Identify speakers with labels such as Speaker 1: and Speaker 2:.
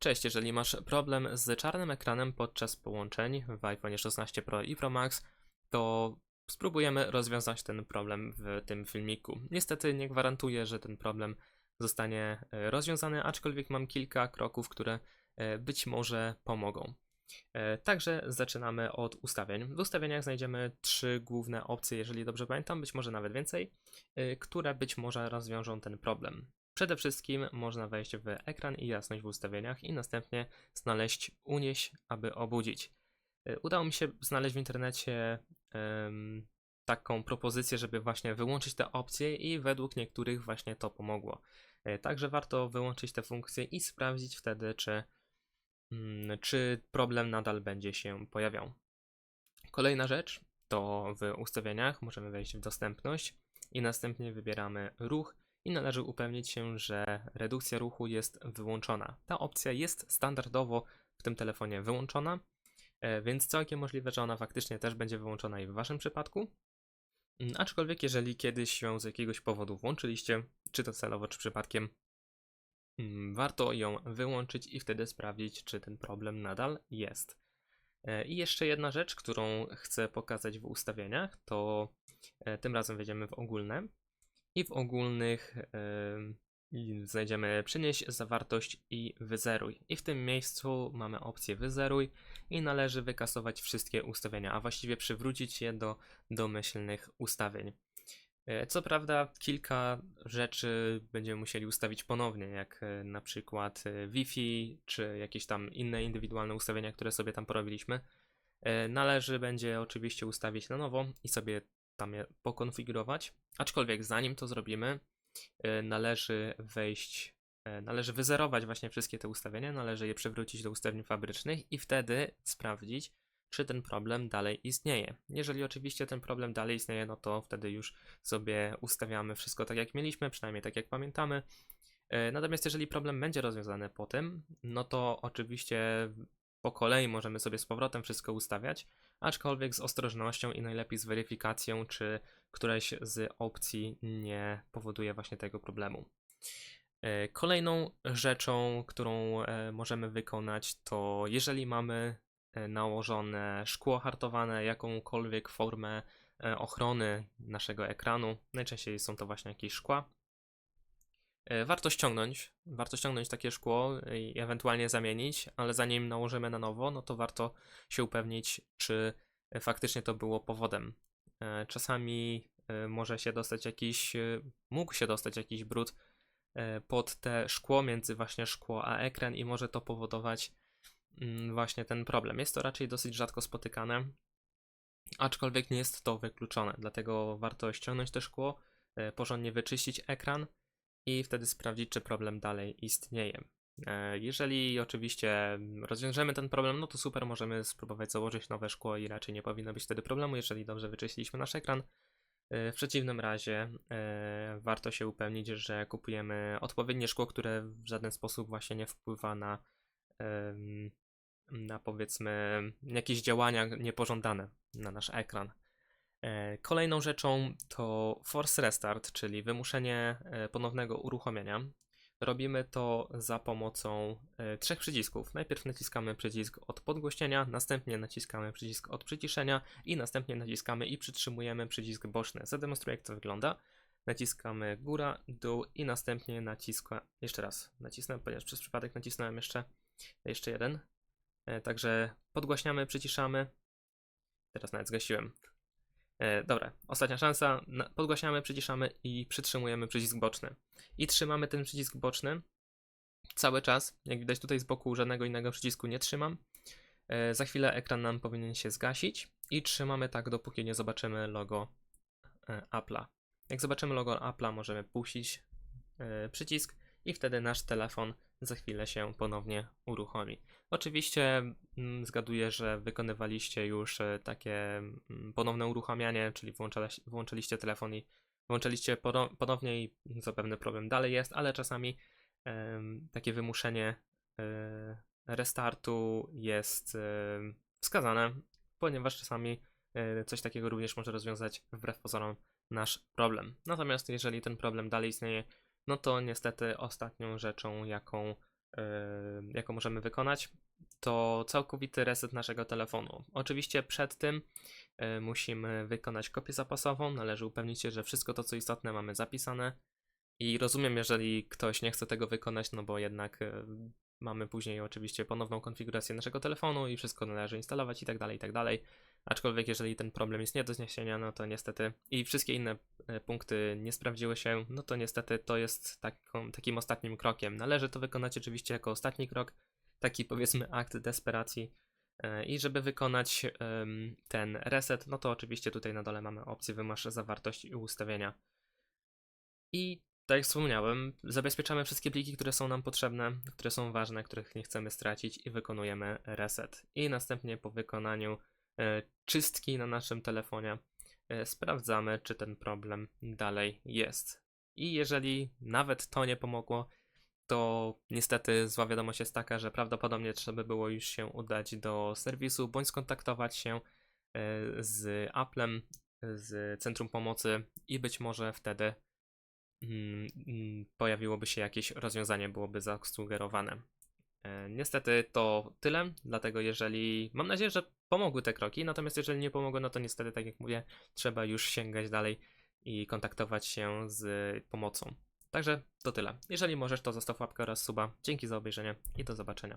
Speaker 1: Cześć, jeżeli masz problem z czarnym ekranem podczas połączeń w iPhone 16 Pro i Pro Max, to spróbujemy rozwiązać ten problem w tym filmiku. Niestety nie gwarantuję, że ten problem zostanie e, rozwiązany, aczkolwiek mam kilka kroków, które e, być może pomogą. E, Także zaczynamy od ustawień. W ustawieniach znajdziemy trzy główne opcje, jeżeli dobrze pamiętam, być może nawet więcej, które być może rozwiążą ten problem. Przede wszystkim można wejść w ekran i jasność w ustawieniach i następnie znaleźć unieś, aby obudzić. E, Udało mi się znaleźć w internecie em, taką propozycję, żeby właśnie wyłączyć te opcje i według niektórych właśnie to pomogło. E, Także warto wyłączyć te funkcje i sprawdzić wtedy, czy, mm, czy problem nadal będzie się pojawiał. Kolejna rzecz to w ustawieniach możemy wejść w dostępność i następnie wybieramy ruch i należy upewnić się, że redukcja ruchu jest wyłączona. Ta opcja jest standardowo w tym telefonie wyłączona, e, więc całkiem możliwe, że ona faktycznie też będzie wyłączona i w Waszym przypadku. Mm, Aczkolwiek, jeżeli kiedyś ją z jakiegoś powodu włączyliście, czy to celowo, czy przypadkiem, mm, warto ją wyłączyć i wtedy sprawdzić, czy ten problem nadal jest. E, I jeszcze jedna rzecz, którą chcę pokazać w ustawieniach, to e, tym razem wejdziemy w ogólne i w ogólnych i znajdziemy przynieś zawartość i wyzeruj. I w tym miejscu mamy opcję wyzeruj i należy wykasować wszystkie ustawienia, a właściwie przywrócić je do domyślnych ustawień. E, Co prawda, kilka rzeczy będziemy musieli ustawić ponownie, jak e, na przykład e, Wi-Fi, czy jakieś tam inne indywidualne ustawienia, które sobie tam porobiliśmy. Należy będzie oczywiście ustawić na nowo i sobie tam je pokonfigurować. Aczkolwiek zanim to zrobimy, e, należy wejść, e, należy wyzerować właśnie wszystkie te ustawienia, należy je przywrócić do ustawień fabrycznych i wtedy sprawdzić, czy ten problem dalej istnieje. Jeżeli oczywiście ten problem dalej istnieje, no to wtedy już sobie ustawiamy wszystko tak jak mieliśmy, przynajmniej tak jak pamiętamy. E, Natomiast jeżeli problem będzie rozwiązany po tym, no to oczywiście po kolei możemy sobie z powrotem wszystko ustawiać, aczkolwiek z ostrożnością i najlepiej z weryfikacją, czy któraś z opcji nie powoduje właśnie tego problemu. E, Kolejną rzeczą, którą e, możemy wykonać, to jeżeli mamy e, nałożone szkło hartowane, jakąkolwiek formę ochrony naszego ekranu, najczęściej są to właśnie jakieś szkła, warto ściągnąć, warto ściągnąć takie szkło i ewentualnie zamienić, ale zanim nałożymy na nowo, no to warto się upewnić, czy e, faktycznie to było powodem. E, Czasami e, może się dostać jakiś, e, mógł się dostać jakiś brud e, pod te szkło, między właśnie szkło a ekran i może to powodować mm, właśnie ten problem. Jest to raczej dosyć rzadko spotykane, aczkolwiek nie jest to wykluczone, dlatego warto ściągnąć te szkło, e, porządnie wyczyścić ekran i wtedy sprawdzić, czy problem dalej istnieje. E, Jeżeli oczywiście rozwiążemy ten problem, no to super, możemy spróbować założyć nowe szkło i raczej nie powinno być wtedy problemu, jeżeli dobrze wyczyściliśmy nasz ekran. E, W przeciwnym razie e, warto się upewnić, że kupujemy odpowiednie szkło, które w żaden sposób właśnie nie wpływa na, na powiedzmy jakieś działania niepożądane na nasz ekran. E, Kolejną rzeczą to force restart, czyli wymuszenie e, ponownego uruchomienia. Robimy to za pomocą e, trzech przycisków. Najpierw naciskamy przycisk od podgłośnienia, następnie naciskamy przycisk od przyciszenia i następnie naciskamy i przytrzymujemy przycisk boczny. Zademonstruję jak to wygląda. Naciskamy góra, dół i następnie naciska jeszcze raz. Nacisnę, ponieważ przez przypadek nacisnąłem jeszcze, jeszcze jeden. Także podgłaśniamy, przyciszamy. Teraz nawet zgasiłem. E, dobra, ostatnia szansa. Podgłaśniamy, przyciszamy i przytrzymujemy przycisk boczny. I trzymamy ten przycisk boczny cały czas. Jak widać tutaj z boku żadnego innego przycisku nie trzymam. E, za chwilę ekran nam powinien się zgasić i trzymamy tak, dopóki nie zobaczymy logo e, Apple'a. Jak zobaczymy logo Apple'a, możemy puścić przycisk i wtedy nasz telefon za chwilę się ponownie uruchomi. Oczywiście mm, zgaduję, że wykonywaliście już e, takie mm, ponowne uruchamianie, czyli włączaliście, telefon i włączyliście pono- ponownie i zapewne problem dalej jest, ale czasami takie wymuszenie e, restartu jest e, wskazane, ponieważ czasami coś takiego również może rozwiązać wbrew pozorom nasz problem. Natomiast jeżeli ten problem dalej istnieje, no to niestety ostatnią rzeczą, jaką yy, jaką możemy wykonać, to całkowity reset naszego telefonu. Oczywiście przed tym yy, musimy wykonać kopię zapasową. Należy upewnić się, że wszystko to, co istotne, mamy zapisane. I rozumiem, jeżeli ktoś nie chce tego wykonać, no bo jednak yy, mamy później oczywiście ponowną konfigurację naszego telefonu i wszystko należy instalować i tak dalej, i tak dalej. Aczkolwiek jeżeli ten problem jest nie do zniesienia, no to niestety i wszystkie inne e, punkty nie sprawdziły się, no to niestety to jest taką, takim ostatnim krokiem. Należy to wykonać oczywiście jako ostatni krok, taki powiedzmy akt desperacji. E, I żeby wykonać ten reset, no to oczywiście tutaj na dole mamy opcję wymasz zawartość i ustawienia. I tak jak wspomniałem, zabezpieczamy wszystkie pliki, które są nam potrzebne, które są ważne, których nie chcemy stracić i wykonujemy reset. I następnie po wykonaniu czystki na naszym telefonie e, sprawdzamy, czy ten problem dalej jest. I jeżeli nawet to nie pomogło, to niestety zła wiadomość jest taka, że prawdopodobnie trzeba było już się udać do serwisu bądź skontaktować się e, z Applem, z Centrum Pomocy i być może wtedy mm, mm, pojawiłoby się jakieś rozwiązanie, byłoby zasugerowane. E, Niestety to tyle, dlatego jeżeli. Mam nadzieję, że pomogły te kroki, natomiast jeżeli nie pomogły, no to niestety, tak jak mówię, trzeba już sięgać dalej i kontaktować się z pomocą. Także to tyle. Jeżeli możesz, to zostaw łapkę oraz suba. Dzięki za obejrzenie i do zobaczenia.